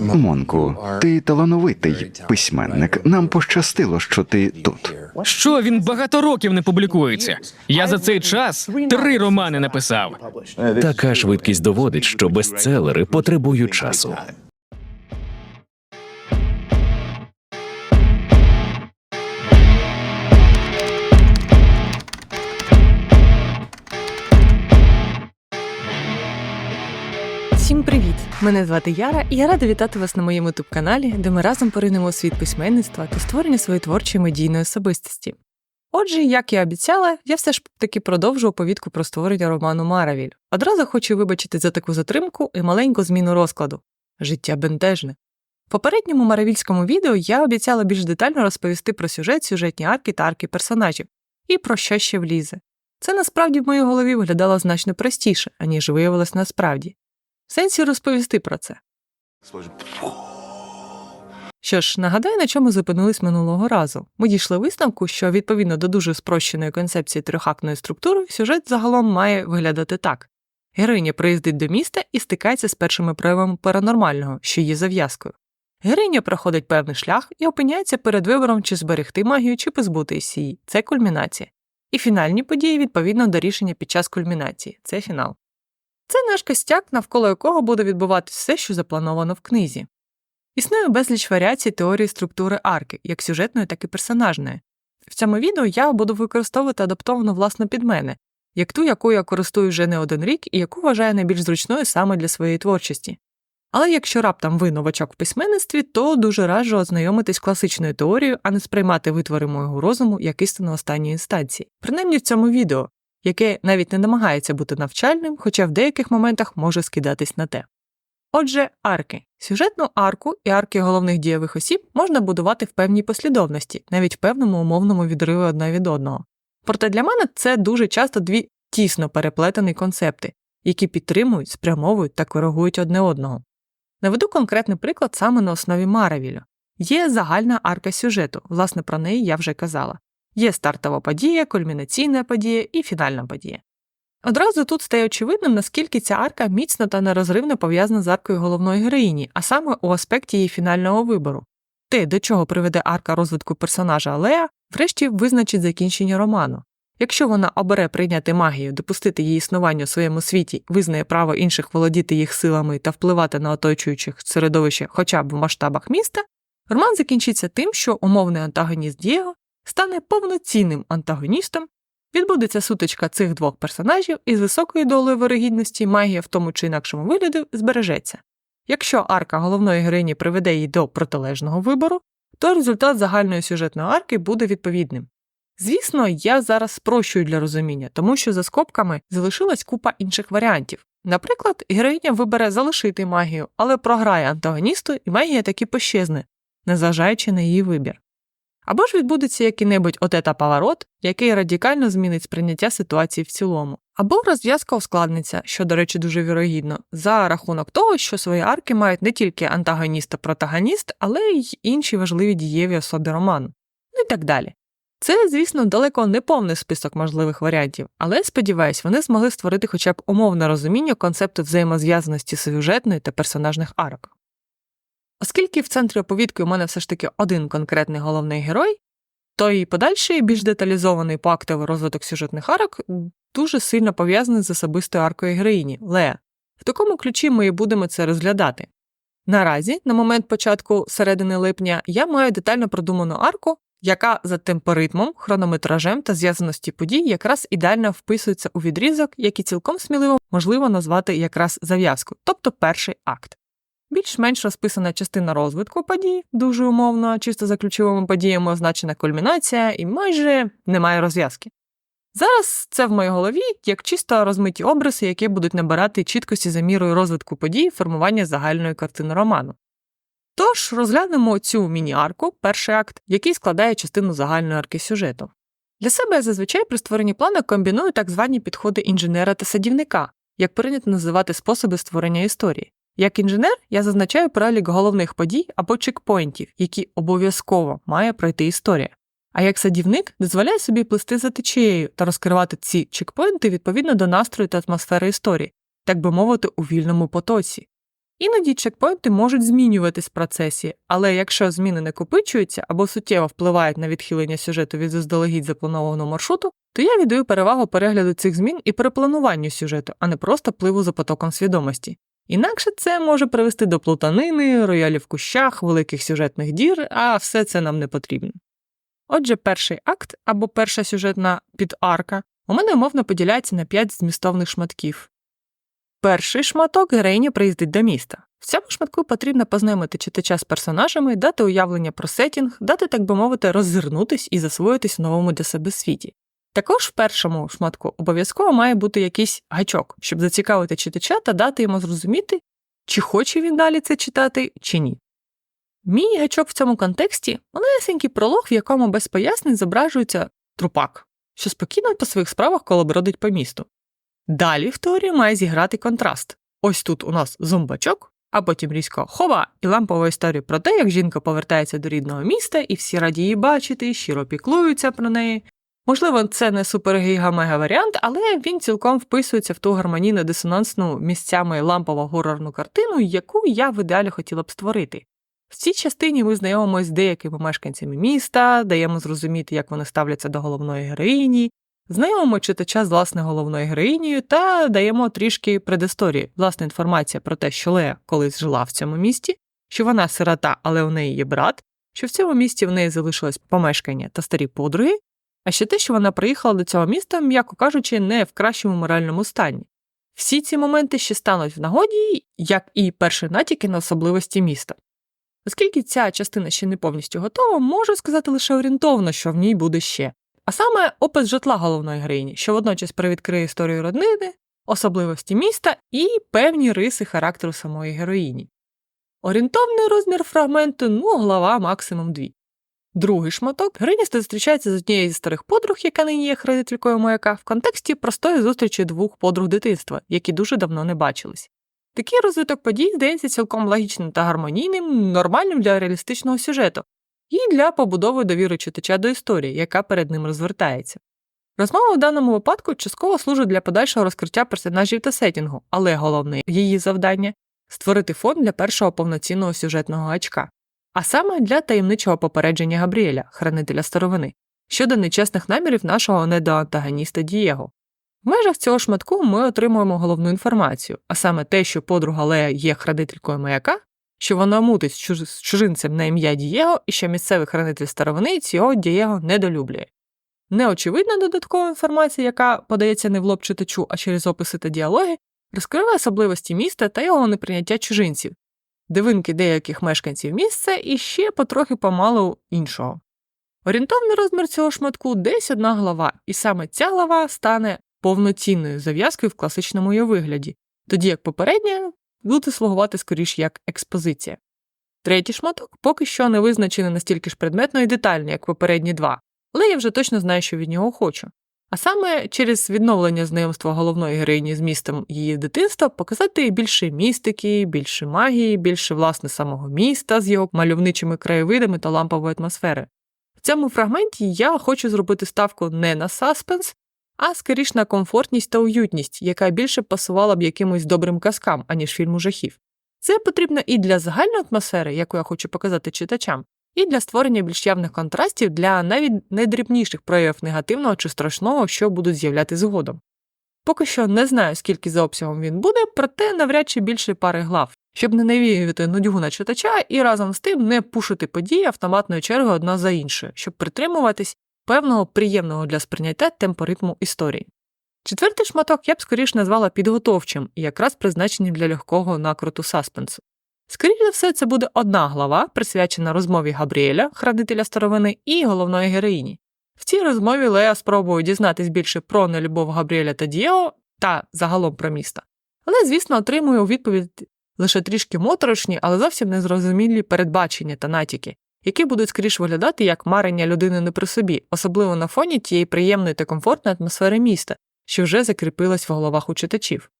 Монку, ти талановитий письменник. Нам пощастило, що ти тут. Що він багато років не публікується? Я за цей час три романи написав. Така швидкість доводить, що бестселери потребують часу. Мене звати Яра, і я рада вітати вас на моєму youtube каналі, де ми разом поринемо світ письменництва та створення своєї творчої медійної особистості. Отже, як я обіцяла, я все ж таки продовжу оповідку про створення роману Маравіль. Одразу хочу вибачити за таку затримку і маленьку зміну розкладу життя бентежне. В попередньому маравільському відео я обіцяла більш детально розповісти про сюжет, сюжетні арки та арки персонажів і про що ще влізе. Це насправді в моїй голові виглядало значно простіше, аніж виявилось насправді. В сенсі розповісти про це. Що ж, нагадаю, на чому зупинились минулого разу. Ми дійшли висновку, що відповідно до дуже спрощеної концепції трьохактної структури, сюжет загалом має виглядати так: героїня приїздить до міста і стикається з першими проявами паранормального, що є зав'язкою. Героїня проходить певний шлях і опиняється перед вибором, чи зберегти магію, чи позбутись її. Це кульмінація. І фінальні події відповідно до рішення під час кульмінації. Це фінал. Це наш костяк, навколо якого буде відбуватись все, що заплановано в книзі. Існує безліч варіацій теорії структури арки, як сюжетної, так і персонажної. В цьому відео я буду використовувати адаптовану власне під мене, як ту, яку я користую вже не один рік і яку вважаю найбільш зручною саме для своєї творчості. Але якщо раптом ви новачок в письменництві, то дуже раджу ознайомитись класичною теорією, а не сприймати витвори моєго розуму як істину останньої інстанції. Принаймні в цьому відео, яке навіть не намагається бути навчальним, хоча в деяких моментах може скидатись на те. Отже, арки. Сюжетну арку і арки головних дієвих осіб можна будувати в певній послідовності, навіть в певному умовному відриві одне від одного. Проте для мене це дуже часто дві тісно переплетені концепти, які підтримують, спрямовують та коригують одне одного. Наведу конкретний приклад саме на основі Маравілю. Є загальна арка сюжету, власне, про неї я вже казала. Є стартова подія, кульмінаційна подія і фінальна подія. Одразу тут стає очевидним, наскільки ця арка міцно та нерозривно пов'язана з аркою головної героїні, а саме у аспекті її фінального вибору. Те, до чого приведе арка розвитку персонажа Алея, врешті визначить закінчення роману. Якщо вона обере прийняти магію, допустити її існування у своєму світі, визнає право інших володіти їх силами та впливати на оточуючих середовище хоча б в масштабах міста, роман закінчиться тим, що умовний антагоніст Дієго стане повноцінним антагоністом, відбудеться сутичка цих двох персонажів і з високою долею вирогідності магія в тому чи інакшому вигляді збережеться. Якщо арка головної героїні приведе її до протилежного вибору, то результат загальної сюжетної арки буде відповідним. Звісно, я зараз спрощую для розуміння, тому що за скобками залишилась купа інших варіантів. Наприклад, героїня вибере залишити магію, але програє антагоністу, і магія таки пощезне, незважаючи на її вибір. Або ж відбудеться який-небудь отета поворот, який радикально змінить сприйняття ситуації в цілому. Або розв'язка ускладниться, що, до речі, дуже вірогідно, за рахунок того, що свої арки мають не тільки антагоніст та протагоніст, але й інші важливі дієві особи роману. Ну і так далі. Це, звісно, далеко не повний список можливих варіантів, але сподіваюсь, вони змогли створити хоча б умовне розуміння концепту взаємозв'язаності сюжетної та персонажних арок. Оскільки в центрі оповідки у мене все ж таки один конкретний головний герой, то і подальший, більш деталізований по актовий розвиток сюжетних арок дуже сильно пов'язаний з особистою аркою героїні Леа. В такому ключі ми і будемо це розглядати. Наразі, на момент початку середини липня, я маю детально продуману арку, яка за темпоритмом, хронометражем та зв'язаності подій якраз ідеально вписується у відрізок, який цілком сміливо можливо назвати якраз зав'язку, тобто перший акт. Більш-менш розписана частина розвитку подій, дуже умовно, чисто за ключовими подіями означена кульмінація і майже немає розв'язки. Зараз це в моїй голові як чисто розмиті образи, які будуть набирати чіткості за мірою розвитку подій формування загальної картини роману. Тож розглянемо цю міні-арку, перший акт, який складає частину загальної арки сюжету. Для себе я зазвичай при створенні плану комбіную так звані підходи інженера та садівника, як прийнято називати способи створення історії. Як інженер я зазначаю перелік головних подій або чекпоінтів, які обов'язково має пройти історія. А як садівник дозволяє собі плисти за течією та розкривати ці чекпоінти відповідно до настрою та атмосфери історії, так би мовити, у вільному потоці. Іноді чекпоінти можуть змінюватись в процесі, але якщо зміни накопичуються або суттєво впливають на відхилення сюжету від заздалегідь запланованого маршруту, то я віддаю перевагу перегляду цих змін і переплануванню сюжету, а не просто пливу за потоком свідомості. Інакше це може привести до плутанини, роялів в кущах, великих сюжетних дір, а все це нам не потрібно. Отже, перший акт або перша сюжетна підарка у мене умовно поділяється на п'ять змістовних шматків. Перший шматок героїня приїздить до міста. В цьому шматку потрібно познайомити читача з персонажами, дати уявлення про сетінг, дати, так би мовити, роззирнутись і засвоїтись в новому для себе світі. Також в першому шматку обов'язково має бути якийсь гачок, щоб зацікавити читача та дати йому зрозуміти, чи хоче він далі це читати, чи ні. Мій гачок в цьому контексті малесенький пролог, в якому без пояснень зображується трупак, що спокійно по своїх справах колобродить по місту. Далі в теорії має зіграти контраст. Ось тут у нас зомбачок, а потім різко хова і лампова історія про те, як жінка повертається до рідного міста, і всі раді її бачити, щиро піклуються про неї. Можливо, це не супергіга-мега варіант, але він цілком вписується в ту гармонійно дисонансну місцями лампово горорну картину, яку я в ідеалі хотіла б створити. В цій частині ми знайомимося з деякими мешканцями міста, даємо зрозуміти, як вони ставляться до головної героїні, знайомимо читача з власне головною героїнею та даємо трішки предісторії, власна інформація про те, що Лея колись жила в цьому місті, що вона сирота, але у неї є брат, що в цьому місті в неї залишилось помешкання та старі подруги, а ще те, що вона приїхала до цього міста, м'яко кажучи, не в кращому моральному стані. Всі ці моменти ще стануть в нагоді, як і перші натяки на особливості міста. Оскільки ця частина ще не повністю готова, можу сказати лише орієнтовно, що в ній буде ще. А саме опис житла головної героїні, що водночас привідкриє історію роднини, особливості міста і певні риси характеру самої героїні. Орієнтовний розмір фрагменту ну, глава максимум дві. Другий шматок героїня зустрічається з однією зі старих подруг, яка нині є хранителькою маяка, в контексті простої зустрічі двох подруг дитинства, які дуже давно не бачились. Такий розвиток подій здається цілком логічним та гармонійним, нормальним для реалістичного сюжету і для побудови довіри читача до історії, яка перед ним розвертається. Розмова в даному випадку частково служить для подальшого розкриття персонажів та сетінгу, але головне її завдання створити фон для першого повноцінного сюжетного гачка, а саме для таємничого попередження Габріеля, хранителя старовини, щодо нечесних намірів нашого недоантагоніста Дієго. В межах цього шматку ми отримуємо головну інформацію, а саме те, що подруга Лея є хранителькою маяка, що вона мутить з чужинцем на ім'я Дієго і що місцевий хранитель старовини цього Дієго недолюблює. Неочевидна додаткова інформація, яка подається не в лоб читачу, а через описи та діалоги, розкриває особливості міста та його неприйняття чужинців, дивинки деяких мешканців місця і ще потрохи помалу іншого. Орієнтовний розмір цього шматку десь одна глава, і саме ця глава стане повноцінною зав'язкою в класичному її вигляді, тоді як попередня буде слугувати скоріш як експозиція. Третій шматок поки що не визначений настільки ж предметно і детально, як попередні два, але я вже точно знаю, що від нього хочу. А саме через відновлення знайомства головної героїні з містом її дитинства показати більше містики, більше магії, більше власне самого міста з його мальовничими краєвидами та ламповою атмосфери. В цьому фрагменті я хочу зробити ставку не на саспенс, а скоріш на комфортність та уютність, яка більше пасувала б якимось добрим казкам, аніж фільму жахів. Це потрібно і для загальної атмосфери, яку я хочу показати читачам, і для створення більш явних контрастів для навіть найдрібніших проявів негативного чи страшного, що будуть з'являти згодом. Поки що не знаю, скільки за обсягом він буде, проте навряд чи більше пари глав, щоб не навіювати нудьгу на читача і разом з тим не пушити події автоматною чергою одна за іншою, щоб притримуватись певного приємного для сприйняття темпоритму історії. Четвертий шматок я б скоріш назвала підготовчим і якраз призначеним для легкого накруту саспенсу. Скоріше за все, це буде одна глава, присвячена розмові Габріеля, хранителя старовини, і головної героїні. В цій розмові Лея спробує дізнатись більше про нелюбов Габріеля та Дієго та загалом про місто. Але, звісно, отримує у відповідь лише трішки моторошні, але зовсім незрозумілі передбачення та натяки, які будуть скоріш виглядати як марення людини не при собі, особливо на фоні тієї приємної та комфортної атмосфери міста, що вже закріпилась в головах у читачів.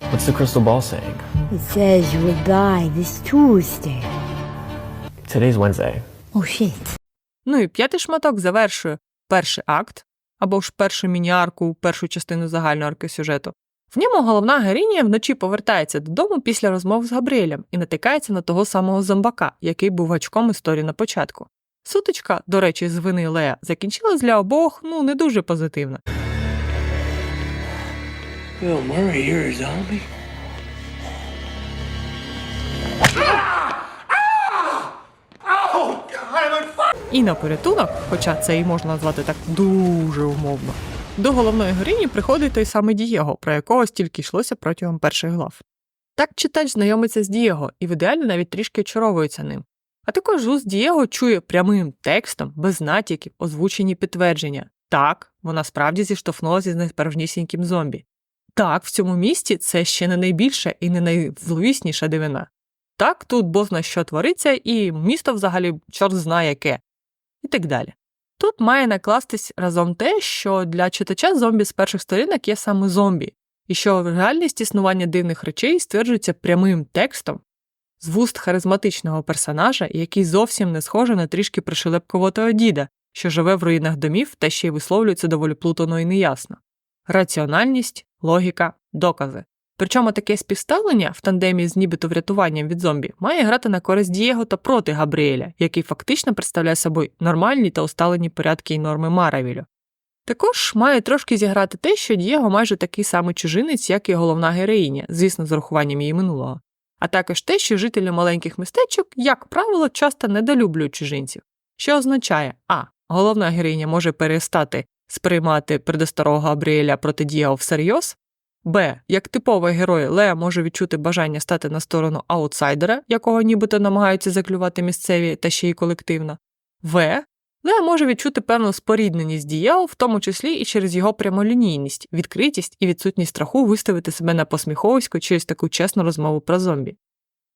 What's the crystal ball saying? It says you will die this Tuesday. Today's Wednesday. Oh shit. Ну і п'ятий шматок завершує перший акт або ж першу міні-арку, першу частину загальної арки сюжету, В ньому головна героїня вночі повертається додому після розмов з Габріелем і натикається на того самого зомбака, який був гачком історії на початку. Сутичка, до речі, з вини Лея, закінчилась для обох ну не дуже позитивно. Bill Murray, you're a zombie? І на порятунок, хоча це і можна назвати так дуже умовно, до головної героїні приходить той самий Дієго, про якого стільки йшлося протягом перших глав. Так читач знайомиться з Дієго і в ідеалі навіть трішки очаровується ним. А також з Дієго чує прямим текстом, без натяків, озвучені підтвердження. Так, вона справді зіштовхнулася з найсправжнісіньким зомбі. Так, в цьому місті це ще не найбільша і не найзловісніша дивина. Так, тут бозна що твориться, і місто взагалі чорт знає яке, і так далі. Тут має накластись разом те, що для читача зомбі з перших сторінок є саме зомбі, і що реальність існування дивних речей стверджується прямим текстом з вуст харизматичного персонажа, який зовсім не схожий на трішки пришелепковатого діда, що живе в руїнах домів та ще й висловлюється доволі плутано і неясно. Раціональність, логіка, докази. Причому таке співставлення в тандемі з нібито врятуванням від зомбі має грати на користь Дієго та проти Габріеля, який фактично представляє собою нормальні та усталені порядки і норми Маравілю. Також має трошки зіграти те, що Дієго майже такий самий чужинець, як і головна героїня, звісно, з урахуванням її минулого, а також те, що жителі маленьких містечок, як правило, часто недолюблюють чужинців, що означає, а головна героїня може перестати сприймати предостарого Габріеля проти Дієго всерйоз, Б. Як типовий герой Лея може відчути бажання стати на сторону аутсайдера, якого нібито намагаються заклювати місцеві та ще й колективно. В. Лея може відчути певну спорідненість Дієго, в тому числі і через його прямолінійність, відкритість і відсутність страху виставити себе на посміховисько через таку чесну розмову про зомбі.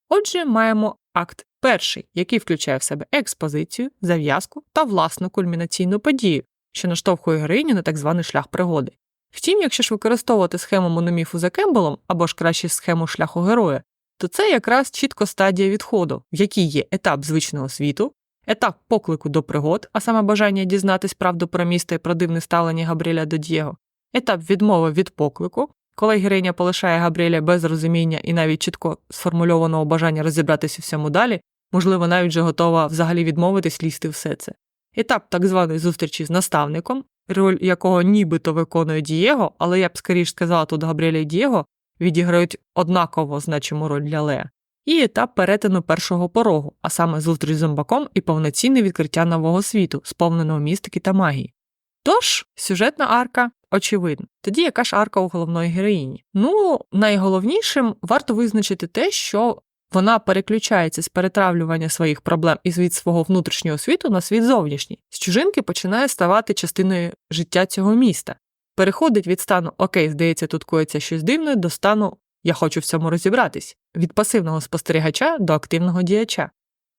Отже, маємо акт перший, який включає в себе експозицію, зав'язку та власну кульмінаційну подію, що наштовхує героїню на так званий шлях пригоди. Втім, якщо ж використовувати схему мономіфу за Кембелом або ж краще схему шляху героя, то це якраз чітко стадія відходу, в якій є етап звичного світу, етап поклику до пригод, а саме бажання дізнатись правду про місто і про дивне ставлення Габріеля до Дієго, етап відмови від поклику, коли героїня полишає Габріеля без розуміння і навіть чітко сформульованого бажання розібратися всьому далі, можливо, навіть вже готова взагалі відмовитись лізти все це. Етап так званої зустрічі з наставником, роль якого нібито виконує Дієго, але я б скоріш сказала, тут Габріеля і Дієго відіграють однаково значиму роль для Лея. І етап перетину першого порогу, а саме зустріч з зомбаком і повноцінне відкриття нового світу, сповненого містики та магії. Тож, сюжетна арка очевидна. Тоді яка ж арка у головної героїні? Ну, найголовнішим варто визначити те, що вона переключається з перетравлювання своїх проблем із від свого внутрішнього світу на світ зовнішній. З чужинки починає ставати частиною життя цього міста. Переходить від стану Окей, здається, тут коїться щось дивне до стану Я хочу в цьому розібратись від пасивного спостерігача до активного діяча.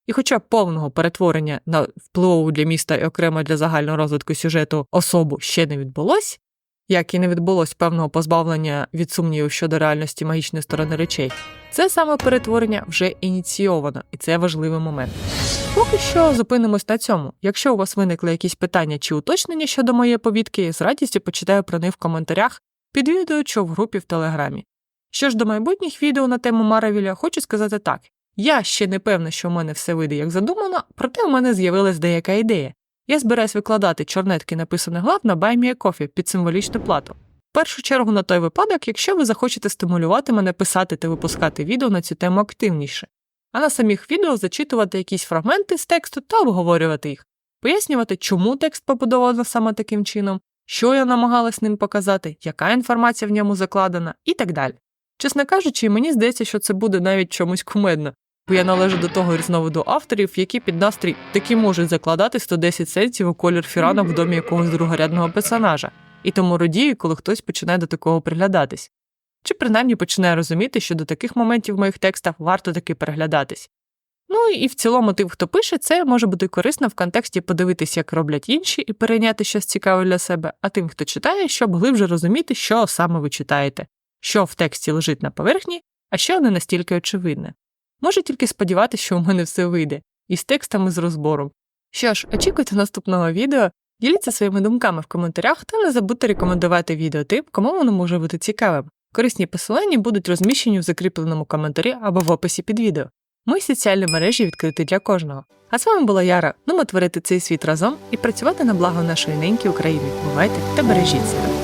І хоча повного перетворення на впливову для міста і окремо для загального розвитку сюжету особу ще не відбулось, як і не відбулось певного позбавлення від сумнівів щодо реальності магічної сторони речей, це саме перетворення вже ініційовано, і це важливий момент. Поки що зупинимось на цьому. Якщо у вас виникли якісь питання чи уточнення щодо моєї повідки, з радістю почитаю про них в коментарях під відео чи в групі в Телеграмі. Що ж до майбутніх відео на тему Маравіля, хочу сказати так: я ще не певна, що в мене все вийде як задумано, проте в мене з'явилась деяка ідея. Я збираюсь викладати чорнетки написаних глав на BuyMeACoffee під символічну плату. В першу чергу на той випадок, якщо ви захочете стимулювати мене писати та випускати відео на цю тему активніше, а на самих відео зачитувати якісь фрагменти з тексту та обговорювати їх, пояснювати, чому текст побудовано саме таким чином, що я намагалась ним показати, яка інформація в ньому закладена і так далі. Чесно кажучи, мені здається, що це буде навіть чомусь кумедно, бо я належу до того різновиду авторів, які під настрій таки можуть закладати 110 сенсів у колір фірана в домі якогось другорядного персонажа, і тому радію, коли хтось починає до такого приглядатись. Чи принаймні починає розуміти, що до таких моментів в моїх текстах варто таки переглядатись. Ну і в цілому тим, хто пише, це може бути корисно в контексті подивитись, як роблять інші, і перейняти щось цікаве для себе, а тим, хто читає, щоб глибше розуміти, що саме ви читаєте, що в тексті лежить на поверхні, а що не настільки очевидне. Можу тільки сподіватися, що у мене все вийде, і з текстами з розбором. Що ж, очікуйте наступного відео, діліться своїми думками в коментарях та не забудьте рекомендувати відео тим, кому воно може бути цікавим. Корисні посилання будуть розміщені в закріпленому коментарі або в описі під відео. Мої соціальні мережі відкриті для кожного. А з вами була Яра. Ну ми творити цей світ разом і працювати на благо нашої неньки України. Бувайте та бережіть себе.